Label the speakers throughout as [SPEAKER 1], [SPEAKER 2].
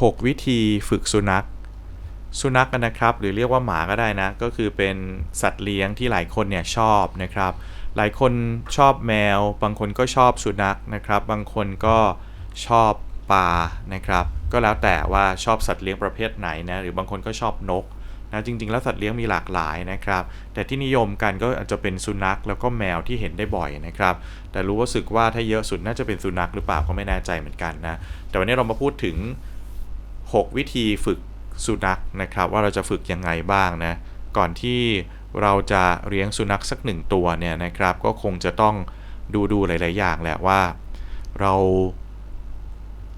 [SPEAKER 1] 6 วิธีฝึกสุนัข สุนัขนนะครับ หรือเรียกว่าหมาก็ได้นะ ก็คือเป็นสัตว์เลี้ยงที่หลายคนเนี่ยชอบนะครับ หลายคนชอบแมว บางคนก็ชอบสุนัขนะครับ บางคนก็ชอบปลานะครับ ก็แล้วแต่ว่าชอบสัตว์เลี้ยงประเภทไหนนะหรือบางคนก็ชอบนกนะจริงๆ แล้วสัตว์เลี้ยงมีหลากหลายนะครับ แต่ที่นิยมกันก็อาจจะเป็นสุนัขแล้วก็แมวที่เห็นได้บ่อยนะครับ แต่รู้ว่าสึกว่าถ้าเยอะสุดน่าจะเป็นสุนัขหรือเปล่าก็ไม่แน่ใจเหมือนกันนะ แต่วันนี้เรามาพูดถึง 6 วิธีฝึกสุนัขนะครับ ว่าเราจะฝึกยังไงบ้างนะ ก่อนที่เราจะเลี้ยงสุนัขสักหนึ่งตัวเนี่ยนะครับ ก็คงจะต้องดูดูหลาย ๆ อย่างแหละว่า เรา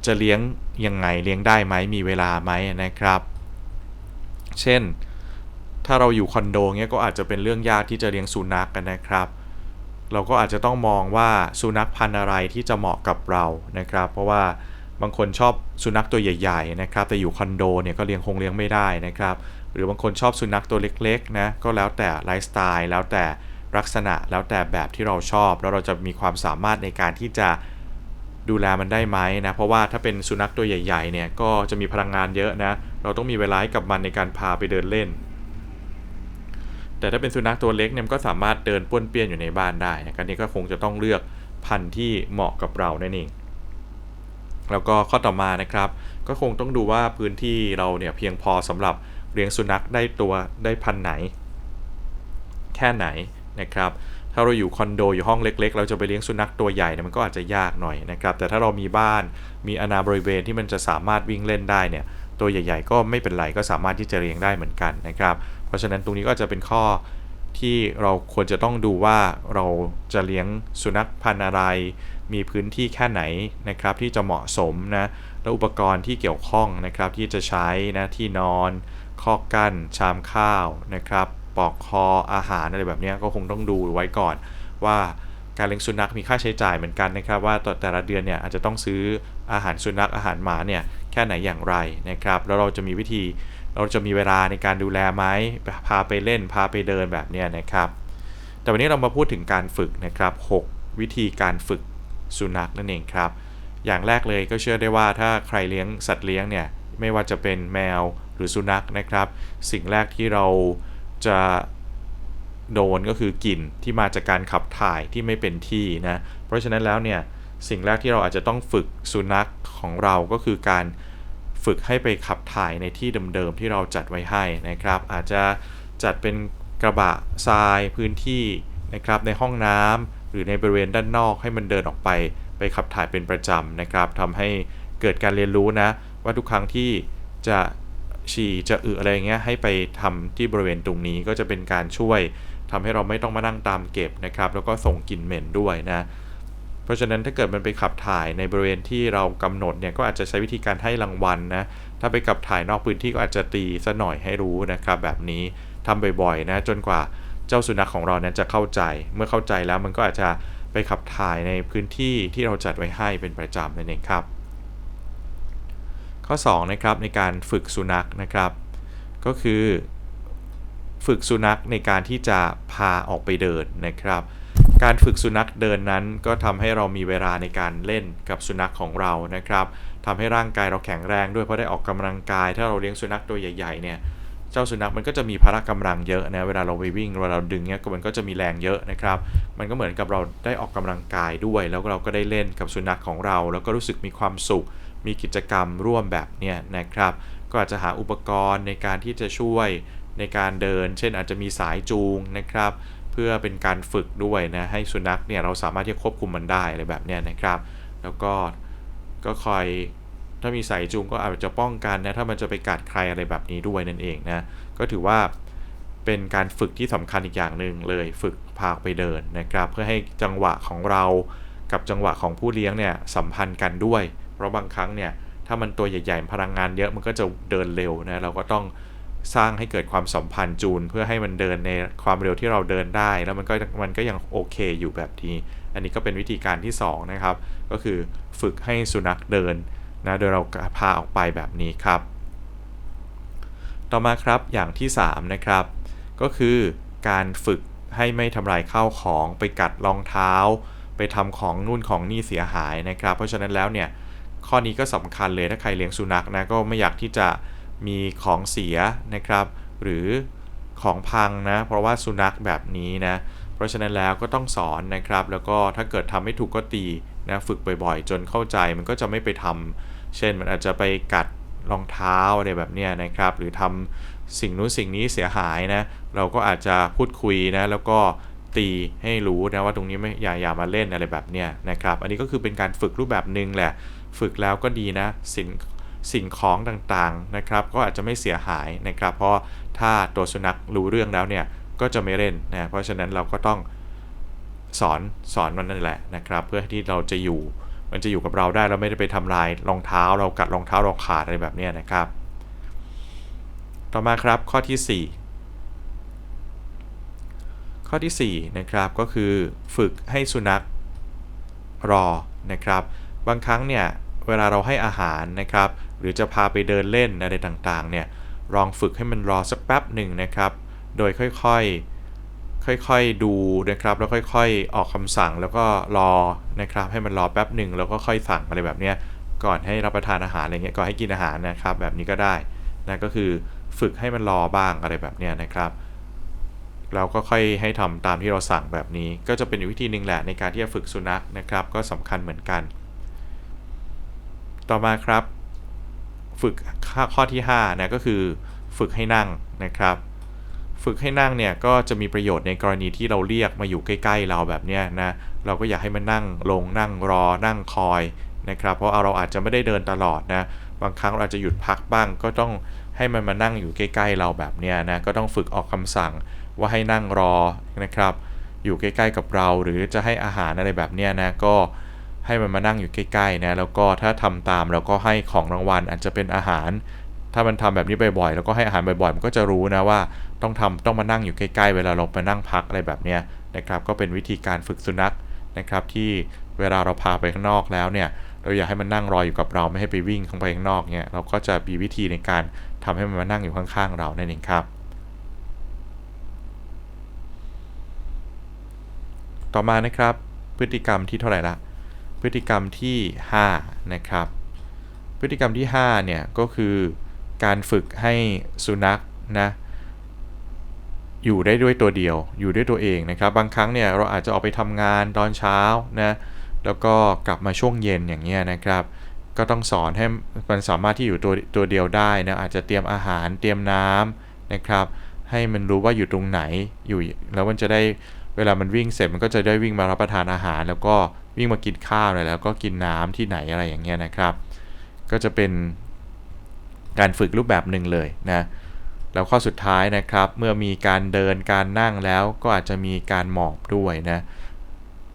[SPEAKER 1] จะเลี้ยงยังไงเลี้ยงได้ไหมมีเวลาไหมนะครับ เช่น ถ้าเราอยู่คอนโดเงี้ยก็อาจจะเป็นเรื่องยากที่จะเลี้ยงสุนัขกันนะครับ เราก็อาจจะต้องมองว่าสุนัขพันธุ์อะไรที่จะเหมาะกับเรานะครับ เพราะว่า บางคนชอบสุนัขตัวใหญ่ๆนะครับแต่อยู่คอนโดเนี่ยก็เลี้ยงคงเลี้ยงไม่ได้นะครับ หรือบางคนชอบสุนัขตัวเล็กๆนะก็แล้วแต่ไลฟ์สไตล์แล้วแต่ลักษณะแล้วแต่แบบที่เราชอบ แล้วเราจะมีความสามารถในการที่จะดูแลมันได้ไหมนะ เพราะว่าถ้าเป็นสุนัขตัวใหญ่ๆเนี่ยก็จะมีพลังงานเยอะนะ เราต้องมีเวลาให้กับมันในการพาไปเดินเล่น แต่ถ้าเป็นสุนัขตัวเล็กเนี่ยก็สามารถเดินป้วนเปี้ยนอยู่ในบ้านได้นะการนี้ก็คงจะต้องเลือกพันธุ์ที่เหมาะกับเรานั่นเอง แล้วก็ข้อต่อมานะครับ ก็คงต้องดูว่าพื้นที่เราเนี่ยเพียงพอสำหรับเลี้ยงสุนัขได้ตัวได้พันไหน แค่ไหนนะครับถ้าเราอยู่คอนโดอยู่ห้องเล็ก ๆ เราจะไปเลี้ยงสุนัขตัวใหญ่เนี่ยมันก็อาจจะยากหน่อยนะครับ แต่ถ้าเรามีบ้านมีอนาบริเวณที่มันจะสามารถวิ่งเล่นได้เนี่ยตัวใหญ่ ๆ ก็ไม่เป็นไรก็สามารถที่จะเลี้ยงได้เหมือนกันนะครับ เพราะฉะนั้นตรงนี้ก็จะเป็นข้อ ที่เราควรจะต้องดูว่าเราจะเลี้ยงสุนัขพันธุ์อะไร มีพื้นที่แค่ไหนนะครับที่จะเหมาะสมนะแล้วอุปกรณ์ที่เกี่ยวข้องนะครับที่จะใช้นะที่นอนข้อกั้นชามข้าวนะครับปอกคออาหารอะไรแบบนี้ก็คงต้องดูไว้ก่อนว่าการเลี้ยงสุนัขมีค่าใช้จ่ายเหมือนกันนะครับ ว่าต่อแต่ละเดือนเนี่ยอาจจะต้องซื้ออาหารสุนัขอาหารหมาเนี่ยแค่ไหนอย่างไรนะครับ แล้วเราจะมีวิธี เราจะมีเวลาในการดูแลไหมพาไปเล่นพาไปเดินแบบเนี้ยนะครับ แต่วันนี้เรามาพูดถึงการฝึกนะครับ 6 วิธีการฝึกสุนัขนั่นเองครับ อย่างแรกเลยก็เชื่อได้ว่าถ้าใครเลี้ยงสัตว์เลี้ยงเนี่ยไม่ว่าจะเป็นแมวหรือสุนัขนะครับ สิ่งแรกที่เราจะโดนก็คือกลิ่นที่มาจากการขับถ่ายที่ไม่เป็นที่นะเพราะฉะนั้นแล้วเนี่ยสิ่งแรกที่เราอาจจะต้องฝึกสุนัขของเราก็คือการ ฝึกให้ไปขับถ่ายในที่เดิมๆที่เราจัดไว้ให้นะครับ อาจจะจัดเป็นกระบะทรายพื้นที่นะครับในห้องน้ำหรือในบริเวณด้านนอกให้มันเดินออกไป ไปขับถ่ายเป็นประจำนะครับทำให้เกิดการเรียนรู้นะ ว่าทุกครั้งที่จะฉี่จะอึอะไรเงี้ยให้ไปทำที่บริเวณตรงนี้ก็จะเป็นการช่วยทำให้เราไม่ต้องมานั่งตามเก็บนะครับ แล้วก็ส่งกลิ่นเหม็นด้วยนะ เพราะฉะนั้นถ้าเกิดมันไปขับถ่ายในบริเวณที่เรากำหนดเนี่ยก็อาจจะใช้วิธีการให้รางวัลนะ ถ้าไปขับถ่ายนอกพื้นที่ก็อาจจะตีซะหน่อยให้รู้นะครับ แบบนี้ทำบ่อยๆนะจนกว่าเจ้าสุนัขของเราเนี่ยจะเข้าใจ เมื่อเข้าใจแล้วมันก็อาจจะไปขับถ่ายในพื้นที่ที่เราจัดไว้ให้เป็นประจำนั่นเองครับ ข้อ2นะครับในการฝึกสุนัขนะครับ ก็คือ ฝึกสุนัขในการที่จะพาออกไปเดินนะครับ การฝึกสุนัขเดินนั้น ก็ทำให้เรามีเวลาในการเล่นกับสุนัขของเรานะครับทำให้ร่างกายเราแข็งแรงด้วยเพราะได้ออกกำลังกาย ถ้าเราเลี้ยงสุนัขตัวใหญ่ๆเนี่ยเจ้าสุนัขมันก็จะมีพละกำลังเยอะนะเวลาเราไปวิ่งเวลาเราดึงเนี่ยมันก็จะมีแรงเยอะนะครับ มันก็เหมือนกับเราได้ออกกำลังกายด้วย แล้วเราก็ได้เล่นกับสุนัขของเรา แล้วก็รู้สึกมีความสุข มีกิจกรรมร่วมแบบเนี้ยนะครับ ก็อาจจะหาอุปกรณ์ในการที่จะช่วยในการเดิน เช่นอาจจะมีสายจูงนะครับ พื่อเป็นการฝึกด้วยนะให้สุนัขเนี่ยเราสามารถที่จะควบคุมมันได้อะไรแบบเนี้ยนะครับ แล้วก็ก็คอยถ้ามีสายจูงก็อาจจะป้องกันนะถ้ามันจะไปกัดใครอะไรแบบนี้ด้วยนั่นเองนะก็ถือว่าเป็นการฝึกที่สำคัญอีกอย่างหนึ่งเลยฝึกพาไปเดินนะครับ เพื่อให้จังหวะของเรากับจังหวะของผู้เลี้ยงเนี่ยสัมพันธ์กันด้วย เพราะบางครั้งเนี่ยถ้ามันตัวใหญ่ ๆ พลังงานเยอะมันก็จะเดินเร็วนะเราก็ต้อง สร้างให้เกิดความสัมพันธ์จูน เพื่อให้มันเดินในความเร็วที่เราเดินได้ แล้วมันก็มันก็ยังโอเคอยู่แบบนี้ อันนี้ก็เป็นวิธีการที่ 2 นะครับ ก็คือฝึกให้สุนัขเดินนะโดยเราพาออกไปแบบนี้ครับ ต่อมาครับอย่างที่ 3 นะครับ ก็คือการฝึกให้ไม่ทำลายข้าวของไปกัดรองเท้า ไปทำของนู่นของนี่เสียหายนะครับ เพราะฉะนั้นแล้วเนี่ยข้อนี้ก็สำคัญเลยถ้าใครเลี้ยงสุนัขนะก็ไม่อยากที่จะ มีของเสียนะครับ หรือของพังนะ เพราะว่าสุนัขแบบนี้นะ เพราะฉะนั้นแล้วก็ต้องสอนนะครับ แล้วก็ถ้าเกิดทำไม่ถูกก็ตีนะฝึกบ่อยๆ จนเข้าใจมันก็จะไม่ไปทำเช่นมันอาจจะไปกัดรองเท้าอะไรแบบนี้นะครับ หรือทำสิ่งนู้นสิ่งนี้เสียหายนะ เราก็อาจจะพูดคุยนะ แล้วก็ตีให้รู้นะว่าตรงนี้ไม่อย่าอย่ามาเล่นอะไรแบบเนี้ยนะครับ อันนี้ก็คือเป็นการฝึกรูปแบบหนึ่งแหละ ฝึกแล้วก็ดีนะสิ่ง สิ่งของต่างๆนะครับ ก็อาจจะไม่เสียหายนะครับ เพราะถ้าตัวสุนัขรู้เรื่องแล้วเนี่ยก็จะไม่เล่นนะเพราะฉะนั้นเราก็ต้องสอนสอนมันนั่นแหละนะครับ เพื่อที่เราจะอยู่มันจะอยู่กับเราได้เราไม่ได้ไปทำลายรองเท้า เรากัดรองเท้าเราขาดอะไรแบบนี้นะครับ ต่อมาครับข้อที่ 4 ข้อที่4นะครับก็คือฝึกให้สุนัขรอนะครับ บางครั้งเนี่ย เวลาเราให้อาหารนะครับ หรือจะพาไปเดินเล่นอะไรต่างๆเนี่ยลองฝึกให้มันรอสักแป๊บหนึ่งนะครับ โดยค่อยๆ ค่อยๆดูนะครับ แล้วค่อยๆ ออกคำสั่งแล้วก็รอนะครับ ให้มันรอแป๊บหนึ่งแล้วก็ค่อยสั่งอะไรแบบเนี้ยก่อนให้รับประทานอาหารอะไรเงี้ยก่อนให้กินอาหารนะครับ แบบนี้ก็ได้นะก็คือฝึกให้มันรอบ้างอะไรแบบเนี้ยนะครับเราก็ค่อยให้ทำตามที่เราสั่งแบบนี้ ก็จะเป็นอีกวิธีหนึ่งแหละในการที่จะฝึกสุนัขนะครับ ก็สำคัญเหมือนกัน ต่อมาครับ ฝึกข้อที่5นะก็คือ ฝึกให้นั่งนะครับ ฝึกให้นั่งเนี่ยก็จะมีประโยชน์ในกรณีที่เราเรียกมาอยู่ใกล้ ๆ เราแบบเนี้ยนะเราก็อยากให้มันนั่งลงนั่งรอนั่งคอยนะครับ เพราะเราอาจจะไม่ได้เดินตลอดนะบางครั้งเราอาจจะหยุดพักบ้าง ก็ต้องให้มันมานั่งอยู่ใกล้ ๆ เราแบบเนี้ยนะก็ต้องฝึกออกคำสั่งว่าให้นั่งรอนะครับ อยู่ใกล้ ๆ กับเรา หรือจะให้อาหารอะไรแบบเนี้ยนะก็ ให้มันมานั่งอยู่ใกล้ๆนะแล้วก็ถ้าทำตามเราก็ให้ของรางวัลอาจจะเป็นอาหาร ถ้ามันทำแบบนี้บ่อยๆ แล้วก็ให้อาหารบ่อยๆ มันก็จะรู้นะว่าต้องทำต้องมานั่งอยู่ใกล้ๆ เวลาเราไปนั่งพักอะไรแบบเนี้ยนะครับก็เป็นวิธีการฝึกสุนัขนะครับที่เวลาเราพาไปข้างนอกแล้วเนี่ยเราอยากให้มันนั่งรออยู่กับเราไม่ให้ไปวิ่งข้างไปข้างนอกเนี่ยเราก็จะมีวิธีในการทำให้มันมานั่งอยู่ข้างๆเรานั่นเองครับ ต่อมานะครับพฤติกรรมที่เท่าไหร่ละ พฤติกรรมที่ 5 นะครับ พฤติกรรมที่ 5 เนี่ย ก็คือการฝึกให้สุนัขนะอยู่ได้ด้วยตัวเดียว อยู่ด้วยตัวเองนะครับ บางครั้งเนี่ยเราอาจจะออกไปทำงานตอนเช้านะแล้วก็กลับมาช่วงเย็นอย่างเงี้ยนะครับ ก็ต้องสอนให้มันสามารถที่อยู่ตัวตัวเดียวได้นะอาจจะเตรียมอาหารเตรียมน้ำนะครับ ให้มันรู้ว่าอยู่ตรงไหนอยู่แล้วมันจะได้เวลามันวิ่งเสร็จมันก็จะได้วิ่งมารับประทานอาหาร แล้วก็ วิ่งมากินข้าวเลยแล้วก็กินน้ำที่ไหนอะไรอย่างเงี้ยนะครับ ก็จะเป็นการฝึกรูปแบบหนึ่งเลยนะแล้วข้อสุดท้ายนะครับเมื่อมีการเดินการนั่งแล้วก็อาจจะมีการหมอบด้วยนะ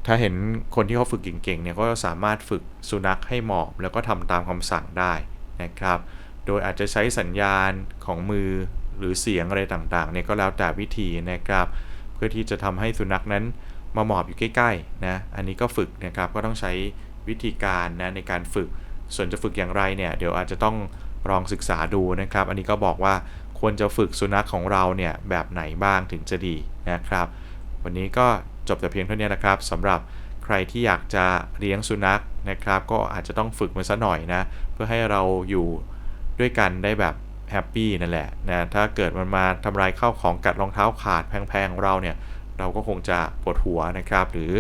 [SPEAKER 1] ถ้าเห็นคนที่เขาฝึกเก่งๆเนี่ยก็สามารถฝึกสุนัขให้หมอบ แล้วก็ทำตามคำสั่งได้นะครับ โดยอาจจะใช้สัญญาณของมือหรือเสียงอะไรต่างๆเนี่ยก็แล้วแต่วิธีนะครับ เพื่อที่จะทำให้สุนัขนั้น มาหมอบอยู่ใกล้ๆนะอันนี้ก็ฝึกนะครับก็ต้องใช้วิธีการนะในการฝึก ส่วนจะฝึกอย่างไรเนี่ยเดี๋ยวอาจจะต้องลองศึกษาดูนะครับ อันนี้ก็บอกว่าควรจะฝึกสุนัขของเราเนี่ยแบบไหนบ้างถึงจะดีนะครับ วันนี้ก็จบแต่เพียงเท่านี้นะครับสำหรับใครที่อยากจะเลี้ยงสุนัขนะครับ ก็อาจจะต้องฝึกมันซะหน่อยนะ เพื่อให้เราอยู่ด้วยกันได้แบบแฮปปี้นั่นแหละนะถ้าเกิดมันมาทำลายข้าวของกัดรองเท้าขาดแพงๆของเราเนี่ย เราก็คงจะปวดหัวนะครับ หรือ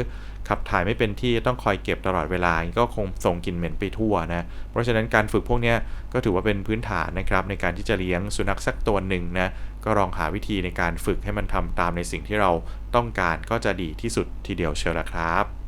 [SPEAKER 1] ขับถ่ายไม่เป็นที่ต้องคอยเก็บตลอดเวลา ก็คงส่งกลิ่นเหม็นไปทั่วนะ เพราะฉะนั้นการฝึกพวกนี้ก็ถือว่าเป็นพื้นฐานนะครับในการที่จะเลี้ยงสุนัขสักตัวหนึ่งนะ ก็ลองหาวิธีในการฝึกให้มันทำตามในสิ่งที่เราต้องการก็จะดีที่สุดทีเดียวเชียวละครับ